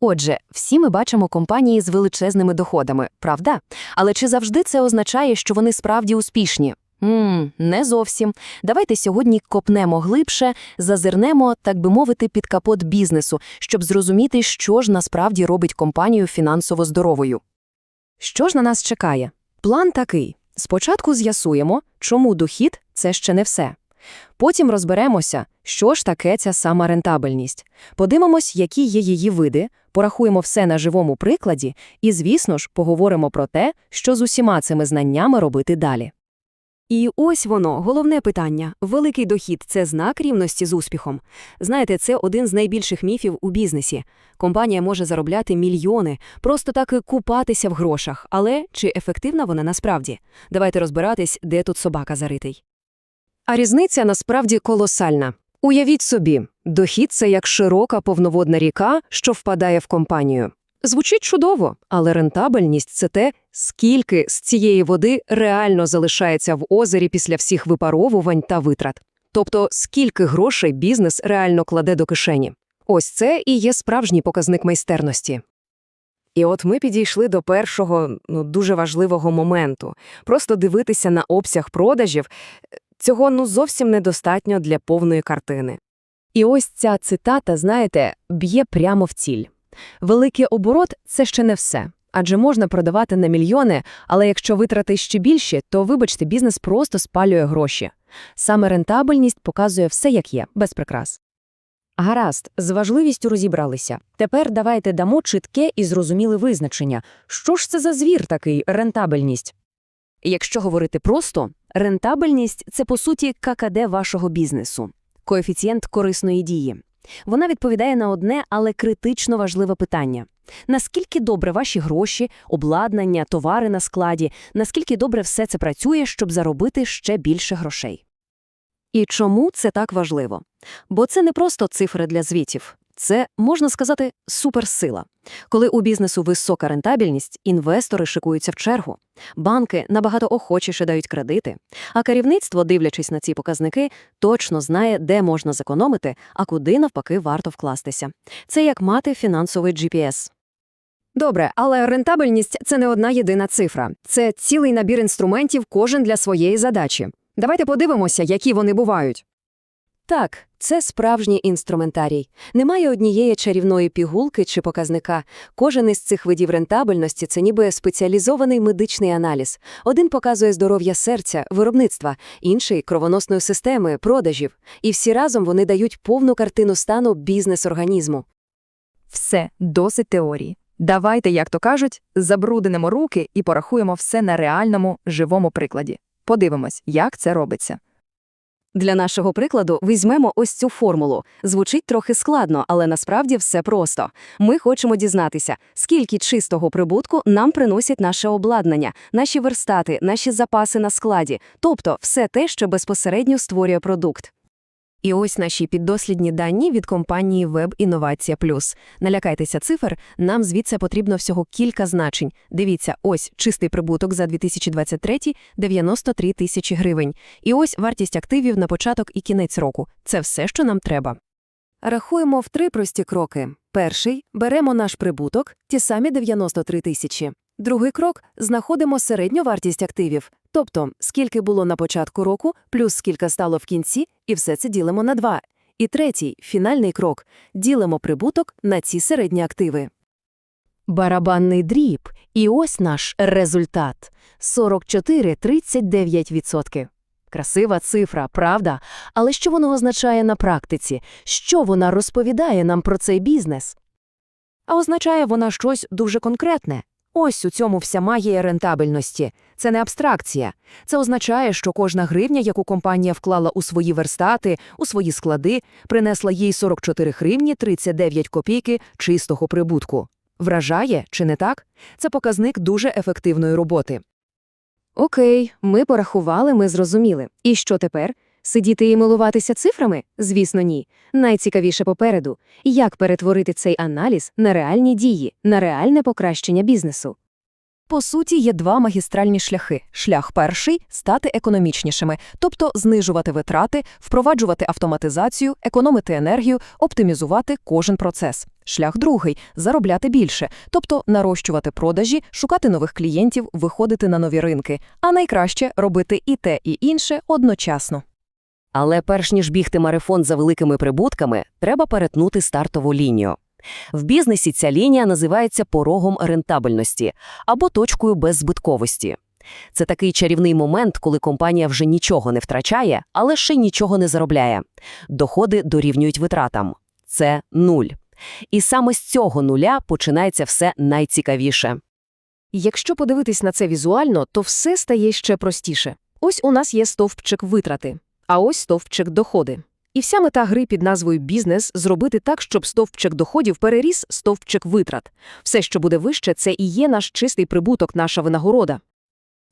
Отже, всі ми бачимо компанії з величезними доходами, правда? Але чи завжди це означає, що вони справді успішні? Мм, не зовсім. Давайте сьогодні копнемо глибше, зазирнемо, так би мовити, під капот бізнесу, щоб зрозуміти, що ж насправді робить компанію фінансово здоровою. Що ж на нас чекає? План такий. Спочатку з'ясуємо, чому дохід – це ще не все. Потім розберемося, що ж таке ця сама рентабельність. Подивимось, які є її види, порахуємо все на живому прикладі і, звісно ж, поговоримо про те, що з усіма цими знаннями робити далі. І ось воно, головне питання. Великий дохід – це знак рівності з успіхом. Знаєте, це один з найбільших міфів у бізнесі. Компанія може заробляти мільйони, просто так і купатися в грошах. Але чи ефективна вона насправді? Давайте розбиратись, де тут собака заритий. А різниця насправді колосальна. Уявіть собі, дохід – це як широка повноводна ріка, що впадає в компанію. Звучить чудово, але рентабельність – це те, скільки з цієї води реально залишається в озері після всіх випаровувань та витрат. Тобто, скільки грошей бізнес реально кладе до кишені. Ось це і є справжній показник майстерності. І от ми підійшли до першого, ну, дуже важливого моменту. Просто дивитися на обсяг продажів цього ну зовсім недостатньо для повної картини. І ось ця цитата, знаєте, б'є прямо в ціль. Великий оборот – це ще не все. Адже можна продавати на мільйони, але якщо витрати ще більші, то, вибачте, бізнес просто спалює гроші. Саме рентабельність показує все, як є, без прикрас. Гаразд, з важливістю розібралися. Тепер давайте дамо чітке і зрозуміле визначення. Що ж це за звір такий рентабельність? Якщо говорити просто, рентабельність – це, по суті, ККД вашого бізнесу – коефіцієнт корисної дії. Вона відповідає на одне, але критично важливе питання. Наскільки добре ваші гроші, обладнання, товари на складі, наскільки добре все це працює, щоб заробити ще більше грошей? І чому це так важливо? Бо це не просто цифри для звітів. Це, можна сказати, суперсила. Коли у бізнесу висока рентабельність, інвестори шикуються в чергу. Банки набагато охочіше дають кредити, а керівництво, дивлячись на ці показники, точно знає, де можна зекономити, а куди, навпаки, варто вкластися. Це як мати фінансовий GPS. Добре, але рентабельність – це не одна єдина цифра. Це цілий набір інструментів, кожен для своєї задачі. Давайте подивимося, які вони бувають. Так, це справжній інструментарій. Немає однієї чарівної пігулки чи показника. Кожен із цих видів рентабельності – це ніби спеціалізований медичний аналіз. Один показує здоров'я серця, виробництва, інший – кровоносної системи, продажів. І всі разом вони дають повну картину стану бізнес-організму. Все, досить теорії. Давайте, як то кажуть, забруднимо руки і порахуємо все на реальному, живому прикладі. Подивимось, як це робиться. Для нашого прикладу візьмемо ось цю формулу. Звучить трохи складно, але насправді все просто. Ми хочемо дізнатися, скільки чистого прибутку нам приносять наше обладнання, наші верстати, наші запаси на складі, тобто все те, що безпосередньо створює продукт. І ось наші піддослідні дані від компанії Web Інновація Плюс. Налякайтеся цифр, нам звідси потрібно всього кілька значень. Дивіться, ось чистий прибуток за 2023 – 93 тисячі гривень. І ось вартість активів на початок і кінець року. Це все, що нам треба. Рахуємо в три прості кроки. Перший – беремо наш прибуток, ті самі 93 тисячі. Другий крок – знаходимо середню вартість активів, тобто скільки було на початку року, плюс скільки стало в кінці, і все це ділимо на два. І третій – фінальний крок – ділимо прибуток на ці середні активи. Барабанний дріб. І ось наш результат – 44,39%. Красива цифра, правда? Але що воно означає на практиці? Що вона розповідає нам про цей бізнес? А означає вона щось дуже конкретне. Ось у цьому вся магія рентабельності. Це не абстракція. Це означає, що кожна гривня, яку компанія вклала у свої верстати, у свої склади, принесла їй 44 гривні 39 копійки чистого прибутку. Вражає, чи не так? Це показник дуже ефективної роботи. Окей, ми порахували, ми зрозуміли. І що тепер? Сидіти і милуватися цифрами? Звісно, ні. Найцікавіше попереду – як перетворити цей аналіз на реальні дії, на реальне покращення бізнесу. По суті, є два магістральні шляхи. Шлях перший – стати економічнішими, тобто знижувати витрати, впроваджувати автоматизацію, економити енергію, оптимізувати кожен процес. Шлях другий – заробляти більше, тобто нарощувати продажі, шукати нових клієнтів, виходити на нові ринки, а найкраще – робити і те, і інше одночасно. Але перш ніж бігти марафон за великими прибутками, треба перетнути стартову лінію. В бізнесі ця лінія називається порогом рентабельності або точкою беззбитковості. Це такий чарівний момент, коли компанія вже нічого не втрачає, але ще нічого не заробляє. Доходи дорівнюють витратам. Це нуль. І саме з цього нуля починається все найцікавіше. Якщо подивитись на це візуально, то все стає ще простіше. Ось у нас є стовпчик витрати, а ось стовпчик доходи. І вся мета гри під назвою «Бізнес» – зробити так, щоб стовпчик доходів переріс стовпчик витрат. Все, що буде вище, це і є наш чистий прибуток, наша винагорода.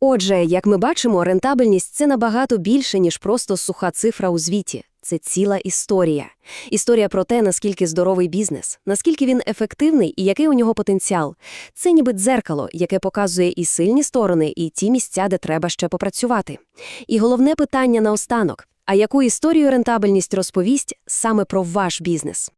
Отже, як ми бачимо, рентабельність – це набагато більше, ніж просто суха цифра у звіті. Це ціла історія. Історія про те, наскільки здоровий бізнес, наскільки він ефективний і який у нього потенціал. Це ніби дзеркало, яке показує і сильні сторони, і ті місця, де треба ще попрацювати. І головне питання наостанок – а яку історію рентабельність розповість саме про ваш бізнес?